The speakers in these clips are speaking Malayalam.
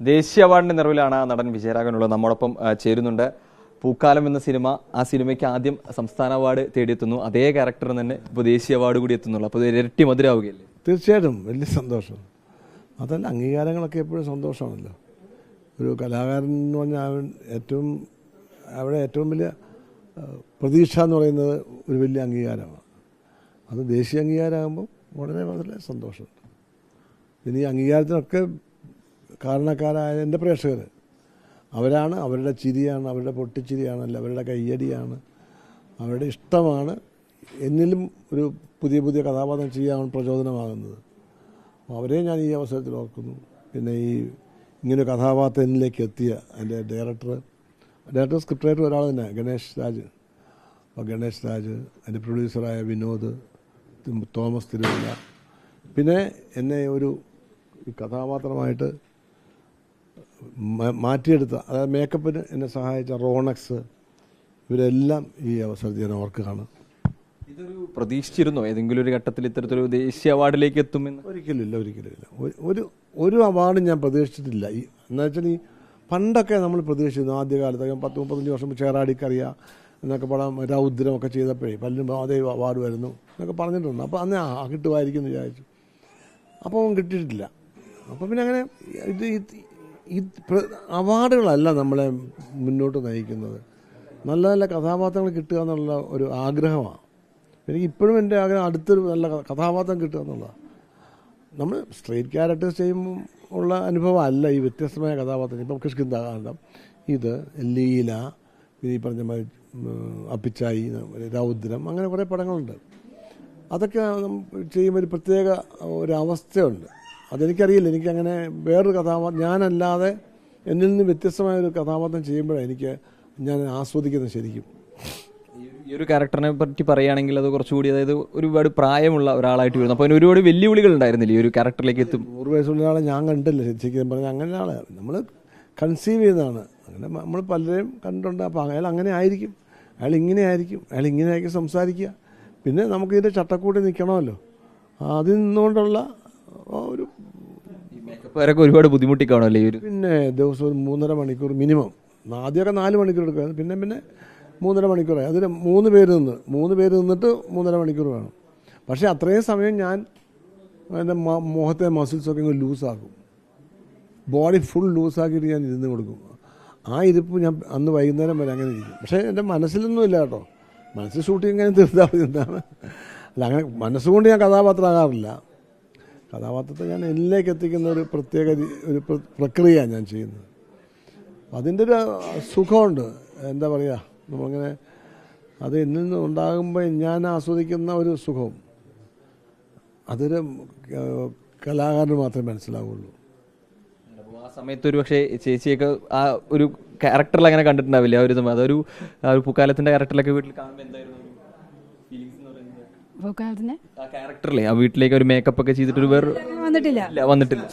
ദേശീയ അവാർഡിന്റെ നിറവിലാണ് നടൻ വിജയരാഘവനുള്ളത് നമ്മോടൊപ്പം ചേരുന്നുണ്ട്. പൂക്കാലം എന്ന സിനിമ ആ സിനിമയ്ക്ക് ആദ്യം സംസ്ഥാന അവാർഡ് തേടിയെത്തുന്നു. അതേ ക്യാരക്ടർ തന്നെ ഇപ്പോൾ ദേശീയ അവാർഡ് കൂടി എത്തുന്നുള്ളൂ. അപ്പോൾ ഇരട്ടി മധുരാവുകയല്ലേ? തീർച്ചയായിട്ടും. വലിയ സന്തോഷം. അതല്ല അംഗീകാരങ്ങളൊക്കെ എപ്പോഴും സന്തോഷമാണല്ലോ. ഒരു കലാകാരൻ എന്ന് പറഞ്ഞാൽ ഏറ്റവും അവിടെ ഏറ്റവും വലിയ പ്രതീക്ഷ എന്ന് പറയുന്നത് ഒരു വലിയ അംഗീകാരമാണ്. അത് ദേശീയ അംഗീകാരമാകുമ്പോൾ വളരെ വളരെ സന്തോഷമുണ്ട്. ഇനി അംഗീകാരത്തിനൊക്കെ കാരണക്കാരായ എന്റെ പ്രേക്ഷകർ അവരാണ് അവരുടെ ചിരിയാണ് അവരുടെ പൊട്ടിച്ചിരിയാണ് അല്ല അവരുടെ കയ്യടിയാണ് അവരുടെ ഇഷ്ടമാണ് എന്നിലും ഒരു പുതിയ പുതിയ കഥാപാത്രം ചെയ്യാൻ പ്രചോദനമാകുന്നത്. അപ്പോൾ അവരെ ഞാൻ ഈ അവസരത്തിൽ ഓർക്കുന്നു. പിന്നെ ഈ ഇങ്ങനെ കഥാപാത്രത്തിലേക്ക് എത്തിയ എന്റെ ഡയറക്ടർ ഡയറക്ടർ സ്ക്രിപ്റ്റ് റൈറ്റർ ഒരാൾ തന്നെ ഗണേഷ് രാജ്. അപ്പോൾ ഗണേഷ് രാജ് എന്റെ പ്രൊഡ്യൂസറായ വിനോദ് തോമസ് തിരുവല്ല. പിന്നെ എന്നെ ഒരു കഥാപാത്രമായിട്ട് മാറ്റിയെടുത്ത അതായത് മേക്കപ്പിന് എന്നെ സഹായിച്ച റോണക്സ് ഇവരെല്ലാം ഈ അവസരത്തിൽ ഞാൻ ഓർക്കുകയാണ് ഇതൊരു പ്രതീക്ഷിച്ചിരുന്നോ? ഏതെങ്കിലും ഒരു ഘട്ടത്തിൽ ഇത്തരത്തിലൊരു ദേശീയ അവാർഡിലേക്ക് എത്തുമെന്ന്? ഒരിക്കലും ഇല്ല ഒരിക്കലും ഇല്ല ഒരു- ഒരു അവാർഡും ഞാൻ പ്രതീക്ഷിച്ചിട്ടില്ല. ഈ എന്ന് വെച്ചാൽ ഈ പണ്ടൊക്കെ നമ്മൾ പ്രതീക്ഷിച്ചിരുന്നു ആദ്യകാലത്ത് പത്ത് മുപ്പത്തഞ്ച് വർഷം ചേറാടിക്കറിയ എന്നൊക്കെ പടം രൗദ്രമൊക്കെ ചെയ്തപ്പോഴേ പല്ലും അതേ അവാർഡ് വരുന്നു എന്നൊക്കെ പറഞ്ഞിട്ടുണ്ട്. അപ്പോൾ അന്ന് ആ കിട്ടുമായിരിക്കും എന്ന് വിചാരിച്ചു. അപ്പോൾ അവൻ കിട്ടിയിട്ടില്ല. അപ്പോൾ പിന്നെ അങ്ങനെ ഇത് ഈ അവാർഡുകളല്ല നമ്മളെ മുന്നോട്ട് നയിക്കുന്നത്. നല്ല നല്ല കഥാപാത്രങ്ങൾ കിട്ടുക എന്നുള്ള ഒരു ആഗ്രഹമാണ്. എനിക്ക് ഇപ്പോഴും എന്റെ ആഗ്രഹം അടുത്തൊരു നല്ല കഥാപാത്രം കിട്ടുക എന്നുള്ളതാണ് നമ്മൾ സ്ട്രേറ്റ് ക്യാരക്ടേഴ്സ് ചെയ്യുമ്പോൾ ഉള്ള അനുഭവം അല്ല ഈ വ്യത്യസ്തമായ കഥാപാത്രം ഇപ്പം കിഷ്കിന്താകാന്ഡം ഇത് ലീല ഈ പറഞ്ഞ മാതിരി, അപ്പിച്ചായി രൗദ്രം അങ്ങനെ കുറേ പടങ്ങളുണ്ട്. അതൊക്കെ ചെയ്യുമ്പോൾ ഒരു പ്രത്യേക ഒരു അതെനിക്കറിയില്ല. എനിക്കങ്ങനെ വേറൊരു കഥാപാത്രം ഞാനല്ലാതെ എന്നിൽ നിന്ന് വ്യത്യസ്തമായ ഒരു കഥാപാത്രം ചെയ്യുമ്പോഴാണ് എനിക്ക് ഞാൻ ആസ്വദിക്കുന്നത് ശരിക്കും. ഈ- ഒരു ക്യാരക്ടറിനെ പറ്റി പറയുകയാണെങ്കിൽ അത് കുറച്ചുകൂടി അതായത് ഒരുപാട് പ്രായമുള്ള ഒരാളായിട്ട് വരുന്നു. അപ്പോൾ അതിന് ഒരുപാട് വെല്ലുവിളികൾ ഉണ്ടായിരുന്നില്ല ഈ ഒരു ക്യാരക്ടറിലേക്ക് എത്തും? നൂറ് വയസ്സുള്ള ആളെ ഞാൻ കണ്ടില്ല ശരിക്കും പറഞ്ഞാൽ അങ്ങനെ ആളെ നമ്മൾ കൺസീവ് ചെയ്യുന്നതാണ് അങ്ങനെ നമ്മൾ പലരെയും കണ്ടിട്ടുണ്ട്. അപ്പോൾ അയാൾ അങ്ങനെ ആയിരിക്കും. അയാൾ ഇങ്ങനെ ആയിരിക്കും. അയാൾ ഇങ്ങനെ ആയിരിക്കും സംസാരിക്കുക. പിന്നെ നമുക്ക് ഇതിന്റെ ചട്ടക്കൂട്ടി നിൽക്കണമല്ലോ. അതിൽ നിന്നുകൊണ്ടുള്ള ഒരു ഈ ഒരുപാട് ബുദ്ധിമുട്ടി കാണുമല്ലേ ഈ ഒരു പിന്നെ ദിവസം ഒരു മൂന്നര മണിക്കൂർ മിനിമം. ആദ്യമൊക്കെ നാല് മണിക്കൂർ എടുക്കുമായിരുന്നു പിന്നെ പിന്നെ മൂന്നര മണിക്കൂറായി. അതിന് മൂന്ന് പേര് നിന്ന് മൂന്ന് പേര് നിന്നിട്ട് മൂന്നര മണിക്കൂർ വേണം. പക്ഷേ അത്രയും സമയം ഞാൻ എന്റെ മുഖത്തെ മസിൽസൊക്കെ ഇങ്ങ് ലൂസാക്കും ബോഡി ഫുൾ ലൂസാക്കിയിട്ട് ഞാൻ ഇരുന്ന് കൊടുക്കും. ആ ഇരിപ്പ് ഞാൻ അന്ന് വൈകുന്നേരം വരെ അങ്ങനെ ഇരിക്കും. പക്ഷേ എന്റെ മനസ്സിലൊന്നും ഇല്ല കേട്ടോ. മനസ്സിൽ ഷൂട്ടിങ് ഇങ്ങനെ തീർത്താൽ മതി. എന്താണ്? അല്ല അങ്ങനെ മനസ്സുകൊണ്ട് ഞാൻ കഥാപാത്രമാകാറില്ല കഥാപാത്രത്തെ ഞാൻ എന്നിലേക്ക് എത്തിക്കുന്ന ഒരു പ്രത്യേക ഒരു പ്രക്രിയ പ്രക്രിയയാണ് ഞാൻ ചെയ്യുന്നത്. അതിന്റെ ഒരു സുഖമുണ്ട്. എന്താ പറയുക നമ്മളിങ്ങനെ അത് എന്നിൽ നിന്ന് ഉണ്ടാകുമ്പോൾ ഞാൻ ആസ്വദിക്കുന്ന ഒരു സുഖം അതൊരു കലാകാരന് മാത്രമേ മനസ്സിലാവുള്ളൂ. ആ സമയത്ത് ഒരു പക്ഷേ ചേച്ചിയൊക്കെ ആ ഒരു ക്യാരക്ടറിൽ അങ്ങനെ കണ്ടിട്ടുണ്ടാവില്ല? ആ ഒരു അതൊരു ഒരു പൂക്കാലത്തിന്റെ ക്യാരക്ടറിലൊക്കെ വീട്ടിൽ കാണുമ്പോൾ എന്തായിരുന്നു ഫീലിങ്സ് എന്ന് പറയുന്നത് പൂക്കാലത്തിന് ആ ക്യാരക്ടറിലെ ആ വീട്ടിലേക്ക് ഒരു മേക്കപ്പ് ഒക്കെ ചെയ്തിട്ട് ഒരു വേറെ വന്നിട്ടില്ല. ഇല്ല വന്നിട്ടില്ല.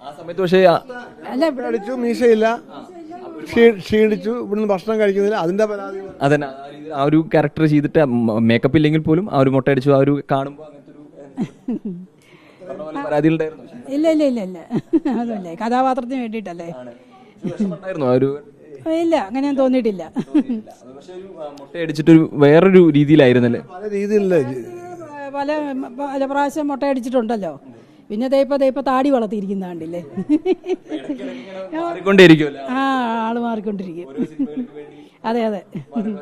ആ സമയത്ത് പക്ഷേ ആ- അല്ല ഇവിടെ അടിച്ചു മീശയില്ല. ക്ഷീ- ക്ഷീണിച്ചു ഇവിടുന്ന് ഭക്ഷണം കഴിക്കുന്നില്ല. അതിന്റെ പരാതി അതന്നെ ആ രീതിയിൽ ആ ഒരു ക്യാരക്ടർ ചെയ്തിട്ട് മേക്കപ്പ് ഇല്ലെങ്കിൽ പോലും ആ ഒരു മുട്ടയടിച്ചു ആ ഒരു കാണുമ്പോൾ അങ്ങനത്തെ ഒരു പറഞ്ഞ പോലെ പരാതികളുണ്ടായിരുന്നു ഇല്ല ഇല്ല ഇല്ല ഇല്ല. അതല്ലേ കഥാപാത്രത്തിന് വേണ്ടിട്ടല്ലേ വിഷമമുണ്ടായിരുന്നു ആ ഒരു ഇല്ല അങ്ങനെ തോന്നിയിട്ടില്ല. അത് പക്ഷേ ഒരു ആ, മുട്ടയടിച്ചിട്ട് ഒരു വേറൊരു രീതിയിലായിരുന്നല്ലേ? പല രീതിയിലല്ലേ പല പല പ്രാവശ്യം മുട്ട അടിച്ചിട്ടുണ്ടല്ലോ പിന്നെ തേപ്പ തേപ്പ താടി വളർത്തിയിരിക്കുന്ന കണ്ടില്ലേ? മാറിക്കൊണ്ടേയിരിക്കുമല്ലോ ആ ആൾ മാറിക്കൊണ്ടിരിക്കും. അതെ അതെ.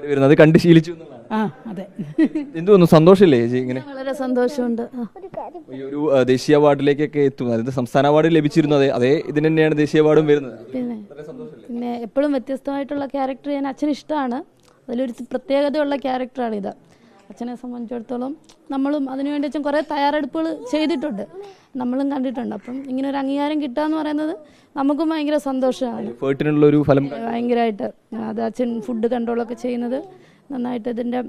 വരുന്നത്. അത് കണ്ട് ശീലിച്ചു എന്നുള്ളതാണ്. ആ അതെ. എന്ത് തോന്നുന്നു? സന്തോഷമില്ലേ ചേച്ചി ഇങ്ങനെ? വളരെ സന്തോഷമുണ്ട്. ആ. ഈ ഒരു ആ, ദേശീയ അവാർഡിലേക്കൊക്കെ എത്തും. അതായത് സംസ്ഥാന അവാർഡ് ലഭിച്ചിരുന്നു. അതെ അതേ ഇതിന് തന്നെയാണ് ദേശീയ അവാർഡും വരുന്നത്. പിന്നെ പിന്നെ എപ്പോഴും വ്യത്യസ്തമായിട്ടുള്ള ക്യാരക്ടർ ചെയ്യാൻ അച്ഛന് ഇഷ്ടമാണ്. അതിലൊരു പ്രത്യേകതയുള്ള ക്യാരക്ടറാണിത് അച്ഛനെ സംബന്ധിച്ചിടത്തോളം നമ്മളും അതിനുവേണ്ടി അച്ഛൻ കുറേ തയ്യാറെടുപ്പുകൾ ചെയ്തിട്ടുണ്ട്. നമ്മളും കണ്ടിട്ടുണ്ട്. അപ്പം ഇങ്ങനെ ഒരു അംഗീകാരം കിട്ടുക എന്ന് പറയുന്നത് നമുക്കും ഭയങ്കര സന്തോഷമാണ്. ഭയങ്കരമായിട്ട്. അത് അച്ഛൻ ഫുഡ് കൺട്രോളൊക്കെ ചെയ്യുന്നത് നന്നായിട്ട് ഇതിന്റെ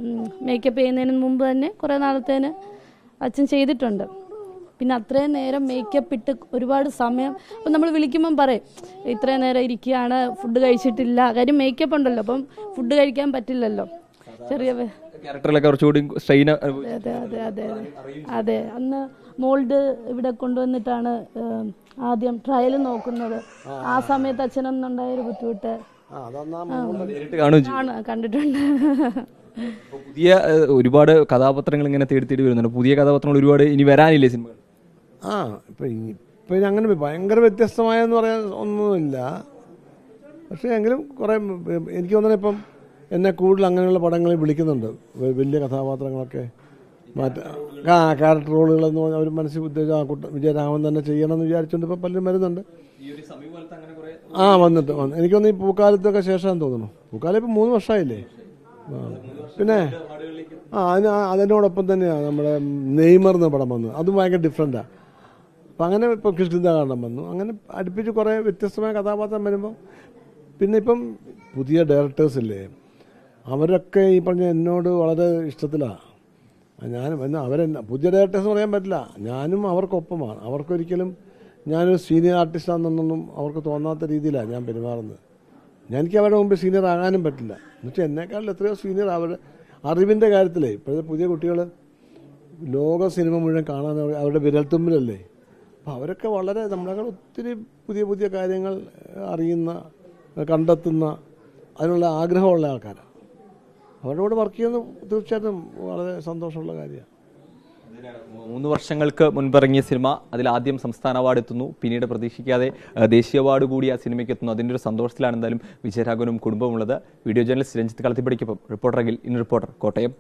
മേക്കപ്പ് ചെയ്യുന്നതിന് മുമ്പ് തന്നെ കുറേ നാളത്തേന് അച്ഛൻ ചെയ്തിട്ടുണ്ട്. പിന്നെ അത്രയും നേരം മേക്കപ്പ് ഇട്ട് ഒരുപാട് സമയം അപ്പം നമ്മൾ വിളിക്കുമ്പം പറയും ഇത്രയും നേരം ഇരിക്കുകയാണ് ഫുഡ് കഴിച്ചിട്ടില്ല. കാര്യം മേക്കപ്പ് ഉണ്ടല്ലോ അപ്പം ഫുഡ് കഴിക്കാൻ പറ്റില്ലല്ലോ. ചെറിയ വെ- ക്യാരക്ടറിലൊക്കെ കുറച്ചുകൂടി സ്ട്രെയിൻ അതെ അതെ അതെ അതെ. അന്ന് മോൾഡ് ഇവിടെ കൊണ്ടുവന്നിട്ടാണ് ആദ്യം ട്രയൽ നോക്കുന്നത്. ആ. സമയത്ത് അച്ഛനൊന്നുണ്ടായ ഒരു ബുദ്ധിമുട്ട്. കണ്ടിട്ടുണ്ട്. പുതിയ ഒരുപാട് കഥാപാത്രങ്ങൾ ഇങ്ങനെ തേടി തേടി വരുന്നുണ്ട്. പുതിയ കഥാപാത്രങ്ങൾ ഒരുപാട് ഇനി വരാനില്ലേ സിനിമകൾ ആ ഇപ്പം ഇപ്പം അങ്ങനെ ഭയങ്കര വ്യത്യസ്തമായെന്ന് പറയാൻ ഒന്നുമില്ല. പക്ഷേ എങ്കിലും കുറേ എനിക്ക് തോന്നുന്നത് ഇപ്പം എന്നെ കൂടുതൽ അങ്ങനെയുള്ള പടങ്ങളിൽ വിളിക്കുന്നുണ്ട്. വലിയ കഥാപാത്രങ്ങളൊക്കെ മാറ്റ ആ ക്യാരക്ടർ റോളുകളെന്ന് പറഞ്ഞാൽ അവർ മനസ്സിൽ ഉദ്ദേശിച്ച വിജയരാമൻ തന്നെ ചെയ്യണമെന്ന് വിചാരിച്ചുകൊണ്ട് ഇപ്പം പലരും വരുന്നുണ്ട്. ആ വന്നിട്ട് വന്നു. എനിക്ക് തോന്നുന്നു ഈ പൂക്കാലത്തൊക്കെ ശേഷം തോന്നുന്നു. പൂക്കാലം ഇപ്പം മൂന്ന് വർഷമായില്ലേ? പിന്നെ ആ അതിന് അതിനോടൊപ്പം തന്നെയാണ് നമ്മുടെ നെയ്മർ എന്ന പടം വന്നത്. അതും ഭയങ്കര ഡിഫറെന്റാണ് അപ്പം അങ്ങനെ ഇപ്പോൾ കൃഷ്ണകാരണം വന്നു. അങ്ങനെ അടുപ്പിച്ച് കുറേ വ്യത്യസ്തമായ കഥാപാത്രം വരുമ്പോൾ പിന്നെ ഇപ്പം പുതിയ ഡയറക്ടേഴ്സ് ഇല്ലേ? അവരൊക്കെ ഈ പറഞ്ഞ എന്നോട് വളരെ ഇഷ്ടത്തിലാണ് ഞാൻ എന്നാൽ അവരെ പുതിയ ഡയറക്ടേഴ്സ് പറയാൻ പറ്റില്ല. ഞാനും അവർക്കൊപ്പമാണ്. അവർക്കൊരിക്കലും ഞാനൊരു സീനിയർ ആർട്ടിസ്റ്റാണെന്നൊന്നും അവർക്ക് തോന്നാത്ത രീതിയിലാണ് ഞാൻ പെരുമാറുന്നത്. ഞാൻ എനിക്ക് അവരുടെ മുമ്പ് സീനിയർ ആകാനും പറ്റില്ല. എന്നുവെച്ചാൽ എന്നെക്കാളും എത്രയോ സീനിയർ അവർ അറിവിന്റെ കാര്യത്തിലേ. ഇപ്പോഴത്തെ പുതിയ കുട്ടികൾ ലോക സിനിമ മുഴുവൻ കാണാൻ അവരുടെ വിരൽത്തുമ്പിലല്ലേ? അപ്പോൾ അവരൊക്കെ വളരെ നമ്മളെക്കാൾ ഒത്തിരി പുതിയ പുതിയ കാര്യങ്ങൾ അറിയുന്ന കണ്ടെത്തുന്ന അതിനുള്ള ആഗ്രഹമുള്ള ആൾക്കാരാണ് അവരുടെ കൂടെ വർക്ക് ചെയ്യുന്നത് തീർച്ചയായിട്ടും വളരെ സന്തോഷമുള്ള കാര്യമാണ് മൂന്ന് വർഷങ്ങൾക്ക് മുൻപിറങ്ങിയ സിനിമ അതിൽ ആദ്യം സംസ്ഥാന അവാർഡ് എത്തുന്നു. പിന്നീട് പ്രതീക്ഷിക്കാതെ ദേശീയ അവാർഡ് കൂടി ആ സിനിമയ്ക്ക് എത്തുന്നു. അതിന്റെ ഒരു സന്തോഷത്തിലാണ് എന്തായാലും വിജയരാഘവനും കുടുംബമുള്ളത് വീഡിയോ ജേർണലിസ്റ്റ് രഞ്ജിത്ത് കളത്തിപ്പടിക്കൊപ്പം റിപ്പോർട്ടറെങ്കിൽ ഇൻ റിപ്പോർട്ടർ കോട്ടയം.